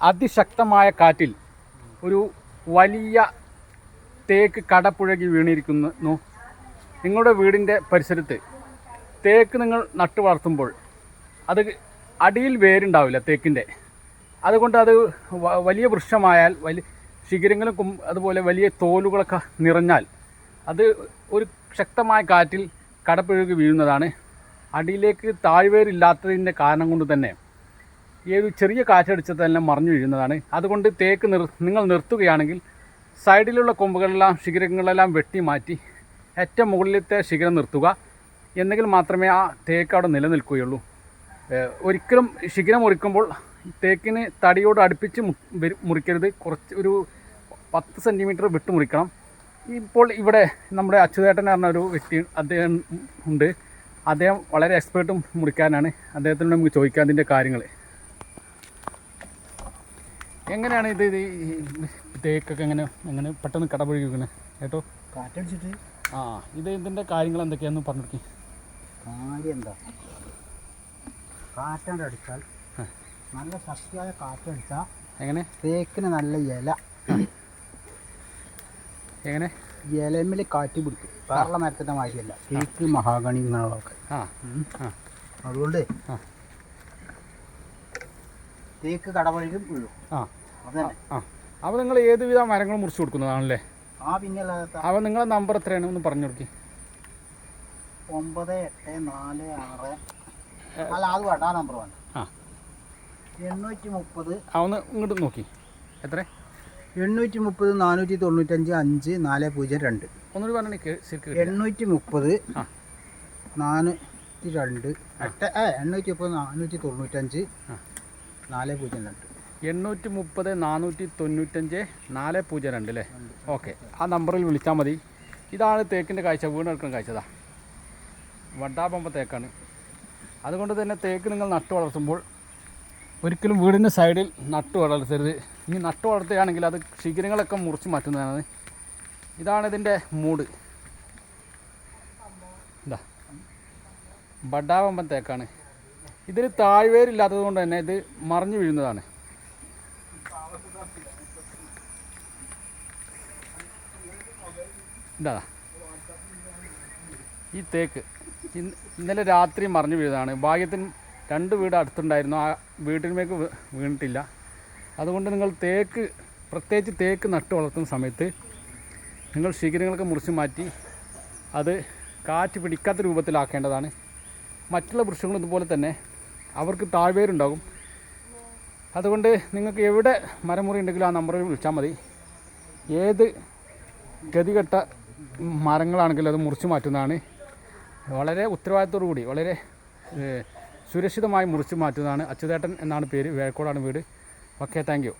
അതിശക്തമായ കാറ്റിൽ ഒരു വലിയ തേക്ക് കടപ്പുഴകി വീണിരിക്കുന്നു. നിങ്ങളുടെ വീടിന്റെ പരിസരത്ത് തേക്ക് നിങ്ങൾ നട്ടു വളർത്തുമ്പോൾ അത് അടിയിൽ വേരുണ്ടാവില്ല തേക്കിന്റെ. അതുകൊണ്ട് അത് വലിയ വൃക്ഷമായാൽ വലിയ ശിഖരങ്ങളും അതുപോലെ വലിയ തോലുകളൊക്കെ നിറഞ്ഞാൽ അത് ഒരു ശക്തമായ കാറ്റിൽ കടപുഴകി വീഴുന്നതാണ്. അടിയിലേക്ക് താഴ്വേരില്ലാത്തതിന്റെ കാരണം കൊണ്ട് തന്നെ ഒരു ചെറിയ കാറ്റടിച്ചത് തന്നെ മറിഞ്ഞു വീഴുന്നതാണ്. അതുകൊണ്ട് തേക്ക് നിർ നിങ്ങൾ നിർത്തുകയാണെങ്കിൽ സൈഡിലുള്ള കൊമ്പുകളെല്ലാം ശിഖരങ്ങളെല്ലാം വെട്ടി മാറ്റി ഏറ്റവും മുകളിലത്തെ ശിഖരം നിർത്തുക. എന്നെങ്കിൽ മാത്രമേ ആ തേക്ക് അവിടെ നിലനിൽക്കുകയുള്ളൂ. ഒരിക്കലും ശിഖരം മുറിക്കുമ്പോൾ തേക്കിന് തടിയോട് അടുപ്പിച്ച് മുറിക്കരുത്. കുറച്ച് ഒരു പത്ത് സെന്റിമീറ്റർ വിട്ട് മുറിക്കണം. ഇപ്പോൾ ഇവിടെ നമ്മുടെ അച്യുതേട്ടൻ പറഞ്ഞ ഒരു വ്യക്തി അദ്ദേഹം ഉണ്ട്. അദ്ദേഹം വളരെ എക്സ്പേർട്ടും മുറിക്കാനാണ്. അദ്ദേഹത്തിനോട് നമുക്ക് ചോദിക്കാം അതിന്റെ കാര്യങ്ങൾ. എങ്ങനെയാണ് ഇത് ഇത് തേക്കൊക്കെ എങ്ങനെ എങ്ങനെ പെട്ടെന്ന് കടപുഴകിക്കുന്നത് കേട്ടോ? കാറ്റടിച്ചിട്ട് ആ ഇത് ഇതിന്റെ കാര്യങ്ങൾ എന്തൊക്കെയാന്ന് പറഞ്ഞു കാര്യം എന്താ കാറ്റാണ്ട് അടിച്ചാൽ നല്ല ശക്തിയായ കാറ്റടിച്ചാൽ എങ്ങനെ? തേക്കിന് നല്ല ഇല. എങ്ങനെ? ഇലമിൽ കാറ്റ് പിടിക്കും. വേറെ മരത്തിന്റെ മാതിരിയല്ല. തേക്ക് മഹാഗണി ഇങ്ങനെയുള്ളതൊക്കെ ആ. ആ. അതുകൊണ്ട് ആ. തേക്ക് കടവഴിക്കും വീഴും. ആ. അതന്നെ ആ. അപ്പോൾ നിങ്ങൾ ഏതുവിധ മരങ്ങൾ മുറിച്ച് കൊടുക്കുന്നതാണല്ലേ? ആ പിന്നെ അപ്പൊ അപ്പോൾ നിങ്ങളെ നമ്പർ എത്രയാണ്? ഒന്ന് പറഞ്ഞു കൊടുക്കി. ഒമ്പത് എട്ട് നാല് ആറ്. അല്ല അത് വേണ്ട ആ നമ്പർ വേണ്ട. ആ. എണ്ണൂറ്റി മുപ്പത് ആ ഒന്ന് ഇങ്ങോട്ട് നോക്കി. എത്ര? എണ്ണൂറ്റി മുപ്പത് നാനൂറ്റി തൊണ്ണൂറ്റഞ്ച് അഞ്ച് നാല് പൂജ്യം രണ്ട്. ഒന്നുകൂടി പറഞ്ഞു. എണ്ണൂറ്റി മുപ്പത്. നാനൂറ്റി രണ്ട് എട്ട് എണ്ണൂറ്റി മുപ്പത് നാനൂറ്റി തൊണ്ണൂറ്റഞ്ച്. നാല് പൂജ്യം രണ്ട്. എണ്ണൂറ്റി മുപ്പത് നാനൂറ്റി തൊണ്ണൂറ്റഞ്ച് നാല് പൂജ്യം രണ്ട് അല്ലേ ഓക്കെ. ആ നമ്പറിൽ വിളിച്ചാൽ മതി. ഇതാണ് തേക്കിന്റെ കാഴ്ച. വീണെടുക്കുന്ന കാഴ്ചതാ. വട്ടാപമ്പ തേക്കാണ്. അതുകൊണ്ട് തന്നെ തേക്ക് നിങ്ങൾ നട്ടു വളർത്തുമ്പോൾ ഒരിക്കലും വീടിന്റെ സൈഡിൽ നട്ടു വളർത്തരുത്. ഇനി നട്ടു വളർത്തുകയാണെങ്കിൽ അത് ശിഖരങ്ങളൊക്കെ മുറിച്ച് മാറ്റുന്നതാണ്. ഇതാണ് ഇതിന്റെ മൂട്. ഇതാ. ബഡാവമ്പൻ തേക്കാണ്. ഇതിന് താഴ്വേരില്ലാത്തത് കൊണ്ട് തന്നെ ഇത് മറിഞ്ഞു വീഴുന്നതാണ്. ഈ തേക്ക് ഇന്ന് ഇന്നലെ രാത്രി മറിഞ്ഞു വീഴുന്നതാണ്. ഭാഗ്യത്തിന് രണ്ട് വീട് അടുത്തുണ്ടായിരുന്നു. ആ വീട്ടിന്മേക്ക് വീണിട്ടില്ല. അതുകൊണ്ട് നിങ്ങൾ തേക്ക് പ്രത്യേകിച്ച് തേക്ക് നട്ടു വളർത്തുന്ന സമയത്ത് നിങ്ങൾ ശിഖരങ്ങളൊക്കെ മുറിച്ച് മാറ്റി അത് കാറ്റ് പിടിക്കാത്ത രൂപത്തിലാക്കേണ്ടതാണ്. മറ്റുള്ള വൃക്ഷങ്ങളും ഇതുപോലെ തന്നെ അവർക്ക് താഴ്വേരുണ്ടാകും. അതുകൊണ്ട് നിങ്ങൾക്ക് എവിടെ മരമുറി ഉണ്ടെങ്കിലും ആ നമ്പറിൽ വിളിച്ചാൽ മതി. ഏത് ഗതികെട്ട മരങ്ങളാണെങ്കിലും അത് മുറിച്ച് മാറ്റുന്നതാണ്. വളരെ ഉത്തരവാദിത്തോടു കൂടി വളരെ സുരക്ഷിതമായി മുറിച്ച് മാറ്റുന്നതാണ്. അച്യുതേട്ടൻ എന്നാണ് പേര് വേഴക്കോടാണ് വീട്. Okay thank